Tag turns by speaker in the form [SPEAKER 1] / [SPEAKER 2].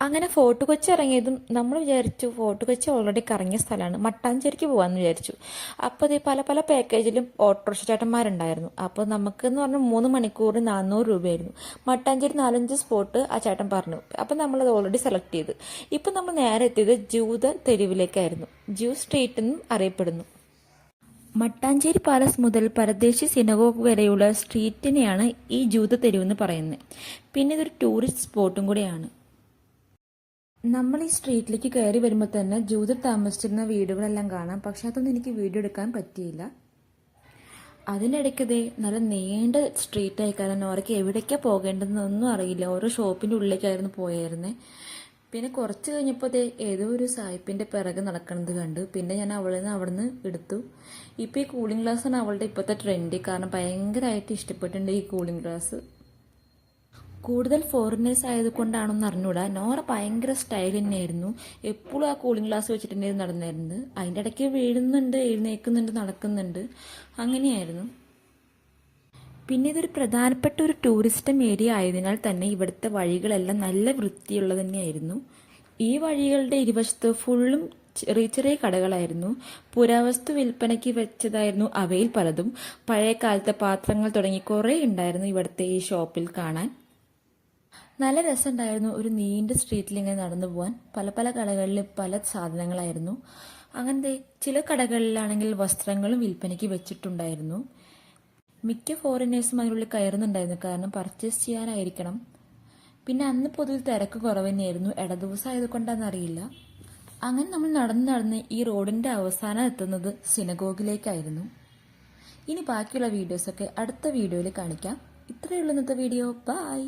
[SPEAKER 1] അങ്ങനെ ഫോർട്ട് കൊച്ചി ഇറങ്ങിയതും നമ്മൾ വിചാരിച്ചു ഫോർട്ട് കൊച്ചി ഓൾറെഡി കറങ്ങിയ സ്ഥലമാണ്. മട്ടാഞ്ചേരിക്ക് പോകാമെന്ന് വിചാരിച്ചു. അപ്പോൾ ഇത് പല പല പാക്കേജിലും ഓട്ടോറിക്ഷ ചേട്ടന്മാരുണ്ടായിരുന്നു. അപ്പോൾ നമുക്കെന്ന് പറഞ്ഞാൽ മൂന്ന് മണിക്കൂറിന് നാനൂറ് രൂപയായിരുന്നു. മട്ടാഞ്ചേരി നാലഞ്ച് സ്പോട്ട് ആ ചേട്ടൻ പറഞ്ഞു. അപ്പോൾ നമ്മളത് ഓൾറെഡി സെലക്ട് ചെയ്ത്. ഇപ്പം നമ്മൾ നേരെ എത്തിയത് ജൂത തെരുവിലേക്കായിരുന്നു. ജൂ സ്ട്രീറ്റ് എന്നും അറിയപ്പെടുന്നു. മട്ടാഞ്ചേരി പാലസ് മുതൽ പരദേശി സിനഗോഗ് വരെയുള്ള സ്ട്രീറ്റിനെയാണ് ഈ ജൂത തെരുവെന്ന് പറയുന്നത്. പിന്നെ ഇതൊരു ടൂറിസ്റ്റ് സ്പോട്ടും കൂടിയാണ്. നമ്മൾ ഈ സ്ട്രീറ്റിലേക്ക് കയറി വരുമ്പോൾ തന്നെ ജൂതർ താമസിച്ചിരുന്ന വീടുകളെല്ലാം കാണാം. പക്ഷെ അതൊന്നും എനിക്ക് വീഡിയോ എടുക്കാൻ പറ്റിയില്ല. അതിനിടയ്ക്കതേ നല്ല നീണ്ട സ്ട്രീറ്റ് ആയി കാരണം അവർക്ക് എവിടേക്കാണ് പോകേണ്ടതെന്നൊന്നും അറിയില്ല. ഓരോ ഷോപ്പിന്റെ ഉള്ളിലേക്കായിരുന്നു പോയായിരുന്നേ പിന്നെ കുറച്ച് കഴിഞ്ഞപ്പോൾ അതേ ഏതോ ഒരു സായിപ്പിന്റെ പിറകെ നടക്കുന്നത് കണ്ടു. പിന്നെ ഞാൻ അവളിൽ നിന്ന് അവിടെ നിന്ന് എടുത്തു. ഇപ്പോൾ ഈ കൂളിംഗ് ഗ്ലാസ്സാണ് അവളുടെ ഇപ്പോഴത്തെ ട്രെൻഡ് കാരണം ഭയങ്കരമായിട്ട് ഇഷ്ടപ്പെട്ടിട്ടുണ്ട് ഈ കൂളിംഗ് ഗ്ലാസ് കൂടുതൽ ഫോറിനേഴ്സ് ആയതുകൊണ്ടാണെന്ന് അറിഞ്ഞൂടാ. നോറ ഭയങ്കര സ്റ്റൈൽ തന്നെയായിരുന്നു. എപ്പോഴും ആ കൂളിംഗ് ഗ്ലാസ് വെച്ചിട്ട് തന്നെയായിരുന്നു നടന്നായിരുന്നത് അതിന്റെ ഇടയ്ക്ക് വീഴുന്നുണ്ട് എഴുന്നേൽക്കുന്നുണ്ട് നടക്കുന്നുണ്ട്. അങ്ങനെയായിരുന്നു. പിന്നെ ഇതൊരു പ്രധാനപ്പെട്ട ഒരു ടൂറിസ്റ്റം ഏരിയ ആയതിനാൽ തന്നെ ഇവിടുത്തെ വഴികളെല്ലാം നല്ല വൃത്തിയുള്ളത് തന്നെയായിരുന്നു. ഈ വഴികളുടെ ഇരുവശത്ത് ഫുള്ളും ചെറിയ ചെറിയ കടകളായിരുന്നു. പുരാവസ്തു വിൽപ്പനയ്ക്ക് വെച്ചതായിരുന്നു അവയിൽ പലതും. പഴയ കാലത്തെ പാത്രങ്ങൾ തുടങ്ങി കുറേ ഉണ്ടായിരുന്നു ഇവിടുത്തെ ഈ ഷോപ്പിൽ കാണാൻ. നല്ല രസമുണ്ടായിരുന്നു ഒരു നീണ്ട സ്ട്രീറ്റിൽ ഇങ്ങനെ നടന്നു പോകാൻ പല പല കടകളിൽ പല സാധനങ്ങളായിരുന്നു. അങ്ങനത്തെ ചില കടകളിലാണെങ്കിൽ വസ്ത്രങ്ങളും വിൽപ്പനയ്ക്ക് വെച്ചിട്ടുണ്ടായിരുന്നു. മിക്ക ഫോറിനേഴ്സും അതിനുള്ളിൽ കയറുന്നുണ്ടായിരുന്നു. കാരണം പർച്ചേസ് ചെയ്യാനായിരിക്കണം. പിന്നെ അന്ന് പൊതുവിൽ തിരക്ക് കുറവ് തന്നെയായിരുന്നു ഇടദിവസം ആയതുകൊണ്ടാണെന്നറിയില്ല അങ്ങനെ നമ്മൾ നടന്ന് നടന്ന് ഈ റോഡിന്റെ അവസാനം എത്തുന്നത് സിനഗോഗിലേക്കായിരുന്നു ഇനി ബാക്കിയുള്ള വീഡിയോസൊക്കെ അടുത്ത വീഡിയോയിൽ കാണിക്കാം. ഇത്രയുള്ള ഇന്നത്തെ വീഡിയോ ബൈ